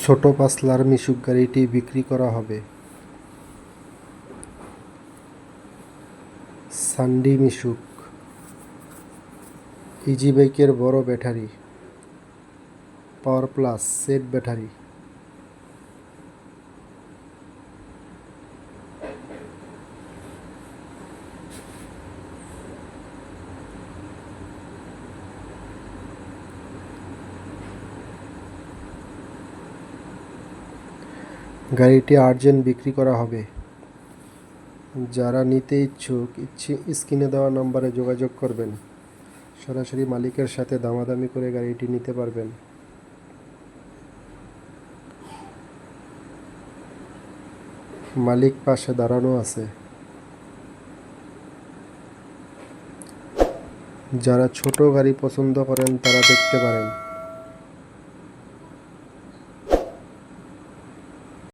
ছোট পাসলার মিশুক গাড়িটি বিক্রি করা হবে। সান্ডি মিশুক। ইজি বাইকের বড় battery. Power plus set battery. গাড়িটি আর্জেন্ট বিক্রি করা হবে। যারা নিতে ইচ্ছুক, ইচ্ছে স্ক্রিনে দেওয়া নম্বরে যোগাযোগ করবেন। সরাসরি মালিকের সাথে দামাদামি করে গাড়িটি নিতে পারবেন। মালিক পাশে দাঁড়ানো আছে। যারা ছোট গাড়ি পছন্দ করেন, তারা দেখতে পারেন।